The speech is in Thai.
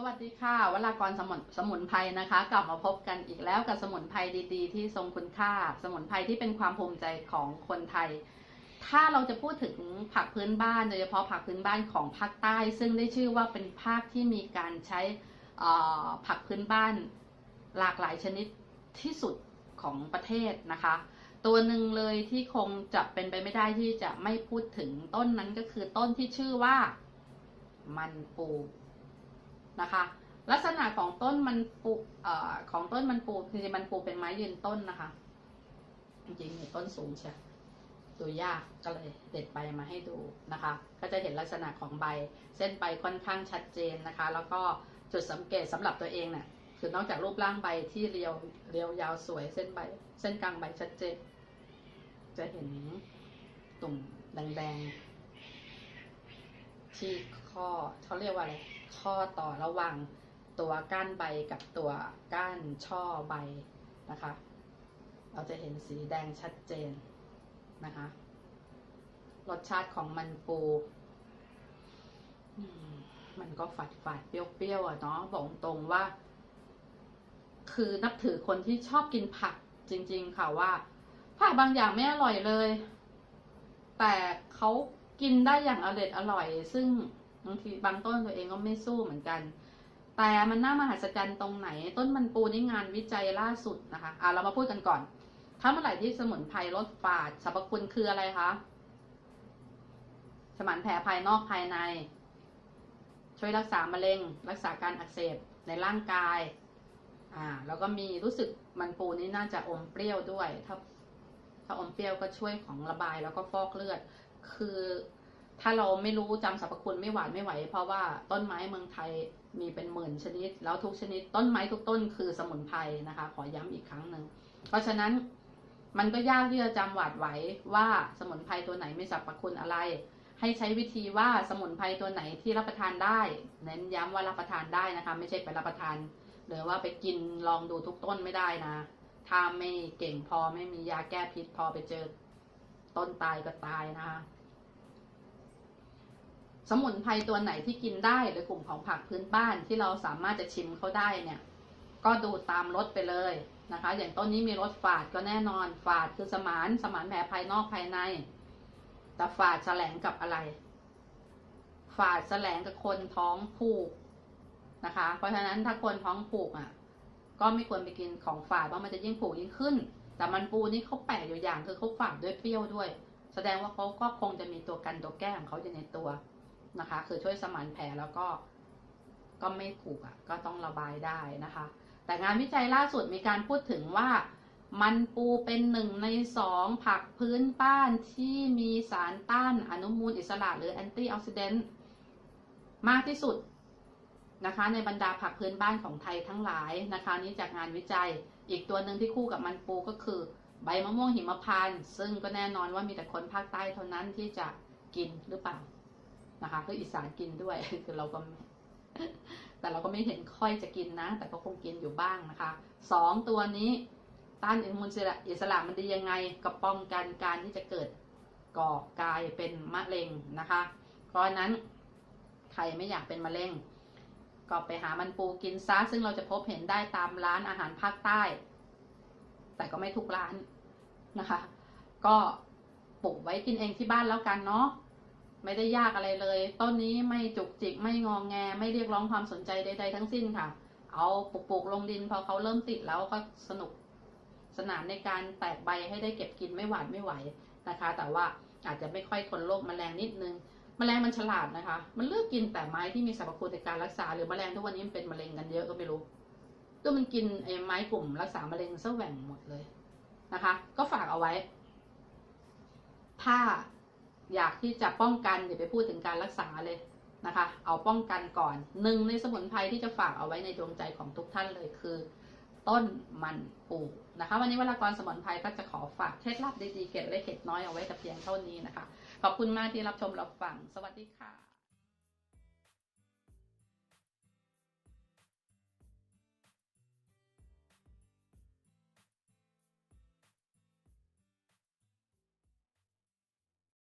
สวัสดีค่ะวรากรสมุนสมุนไพรนะคะ กลับมาพบกันอีกแล้วกับสมุนไพรดีๆ ที่ทรงคุณค่า สมุนไพรที่เป็นความภูมิใจของคนไทย ถ้าเราจะพูดถึงผักพื้นบ้านโดยเฉพาะผักพื้นบ้านของภาคใต้ ซึ่งได้ชื่อว่าเป็นภาคที่มีการใช้ผักพื้นบ้านหลากหลายชนิดที่สุดของประเทศนะคะ ตัวหนึ่งเลยที่คงจะเป็นไปไม่ได้ที่จะไม่พูดถึงต้นนั้นก็คือต้นที่ชื่อว่ามันปู นะคะ ลักษณะของต้นมันปูเอ่อของต้นมันปูจริงๆมันปูเป็นไม้ยืนต้นนะคะ จริงๆมีต้นสูงใช่ดูยากก็เลยเด็ดใบมาให้ดูนะคะ ก็จะเห็นลักษณะของใบ เส้นใบค่อนข้างชัดเจนนะคะ แล้วก็จุดสังเกตสำหรับตัวเองเนี่ยคือนอกจากรูปร่างใบที่เรียวเรียวยาวสวยเส้นใบ เส้นกลางใบชัดเจน จะเห็นตุ่มแดงๆที่ ข้อเขาเรียกว่าอะไรข้อต่อระหว่างตัวก้านใบกับตัวก้านช่อใบนะคะ เราจะเห็นสีแดงชัดเจนนะคะ รสชาติของมันปูมันก็ฝาดฝาดๆเปรี้ยวๆอะเนาะบอกตรงว่า คือนับถือคนที่ชอบกินผักจริง ๆ ค่ะว่าผักบางอย่างไม่อร่อยเลย แต่เขากินได้อย่างอร่อยอร่อย ซึ่ง บางทีบางต้นตัวเองก็ไม่สู้เหมือนกัน แต่มันน่ามหัศจรรย์ตรงไหน ต้นมันปูนี่งานวิจัยล่าสุดนะคะอะเรามาพูดกันก่อน ถ้าเมื่อไหร่ที่สมุนไพรลดฝาดสรรพคุณคืออะไรคะสมานแผลภายนอกภายใน ช่วยรักษามะเร็ง รักษาการอักเสบในร่างกายอ่าแล้วก็มีรู้สึกมันปูนี่น่าจะอมเปรี้ยวด้วยถ้าถ้าอมเปรี้ยวก็ช่วยของระบายแล้วก็ฟอกเลือด คือ ถ้าเราไม่รู้จำสรรพคุณไม่หวานไม่ไหว เพราะว่าต้นไม้เมืองไทยมีเป็นหมื่นชนิด แล้วทุกชนิด ต้นไม้ทุกต้นคือสมุนไพรนะคะ ขอย้ำอีกครั้งหนึ่งเพราะฉะนั้นมันก็ยากที่จะจำหวาดไหวว่าสมุนไพรตัวไหนมีสรรพคุณอะไร ให้ใช้วิธีว่าสมุนไพรตัวไหนที่รับประทานได้เน้นย้ำว่ารับประทานได้นะคะ ไม่ใช่ไปรับประทาน หรือว่าไปกินลองดูทุกต้นไม่ได้นะ ถ้าไม่เก่งพอไม่มียาแก้พิษพอไปเจอต้นตายก็ตายนะคะ สมุนไพรตัวไหนที่กินได้หรือกลุ่มของผักพื้นบ้านที่เราสามารถจะชิมเขาได้เนี่ย ก็ดูตามรสไปเลยนะคะ อย่างต้นนี้มีรสฝาดก็แน่นอน ฝาดคือสมานสมานแผลภายนอกภายใน แต่ฝาดแสลงกับอะไร ฝาดแสลงกับคนท้องผูกนะคะ เพราะฉะนั้นถ้าคนท้องผูกอะ ก็ไม่ควรไปกินของฝาดเพราะมันจะยิ่งผูกยิ่งขึ้น แต่มันปูนี่เขาแปลกอยู่อย่างคือเขาฝาดด้วยเปรี้ยวด้วย แสดงว่าเขาก็คงจะมีตัวกันตัวแก้ของเขาอยู่ในตัว นะคะ คือช่วยสมานแผลแล้วก็ก็ไม่ผูกอะก็ต้องระบายได้นะคะ แต่งานวิจัยล่าสุดมีการพูดถึงว่า มันปูเป็นหนึ่งในสองผักพื้นบ้านที่มีสารต้านอนุมูลอิสระหรือแอนตี้ออกซิเดนต์มากที่สุดนะคะ ในบรรดาผักพื้นบ้านของไทยทั้งหลายนะคะ นี้จากงานวิจัยอีกตัวหนึ่งที่คู่กับมันปูก็คือ ใบมะม่วงหิมพานต์ซึ่งก็แน่นอนว่ามีแต่คนภาคใต้เท่านั้นที่จะกินหรือเปล่า นะคะคืออีสานกินด้วยคือเราก็แต่เราก็ไม่เห็นค่อยจะกินนะ แต่ก็คงกินอยู่บ้างนะคะสองตัวนี้ต้านอนุมูลอิสระมันดียังไงกับป้องกันการที่จะเกิดก่อกายเป็นมะเร็งนะคะ เพราะนั้นใครไม่อยากเป็นมะเร็ง ก็ไปหามันปูกินซะซึ่งเราจะพบเห็นได้ตามร้านอาหารภาคใต้ แต่ก็ไม่ทุกร้านนะคะ ก็ปลูกไว้กินเองที่บ้านแล้วกันเนาะ ไม่ได้ยากอะไรเลย ต้นนี้ไม่จุกจิกไม่งองแง ไม่เรียกร้องความสนใจใด ๆ ทั้งสิ้นค่ะ เอาปลูกปลูกลงดินพอเขาเริ่มติดแล้วก็สนุกสนานในการแตกใบให้ได้เก็บกินไม่หวานไม่ไหวนะคะ แต่ว่าอาจจะไม่ค่อยทนโรคแมลงนิดนึงแมลงมันฉลาดนะคะ มันเลือกกินแต่ไม้ที่มีสรรพคุณในการรักษา หรือแมลงทุกวันนี้มันเป็นมะเร็งกันเยอะก็ไม่รู้ก็มันกินไอ้ไม้กลุ่มรักษามะเร็งซะแหว่งหมดเลยนะคะ ก็ฝากเอาไว้ ถ้า อยากที่จะป้องกันอย่าไปพูดถึงการรักษาเลยนะคะ เอาป้องกันก่อนหนึ่งในสมุนไพรที่จะฝากเอาไว้ในดวงใจของทุกท่านเลยคือ ต้นมันปูนะคะ วันนี้วรากรสมุนไพรก็จะขอฝากเคล็ดลับดีๆเก็ดเล็กเก็ดน้อยเอาไว้แต่เพียงเท่านี้นะคะ ขอบคุณมากที่รับชมรับฟัง สวัสดีค่ะ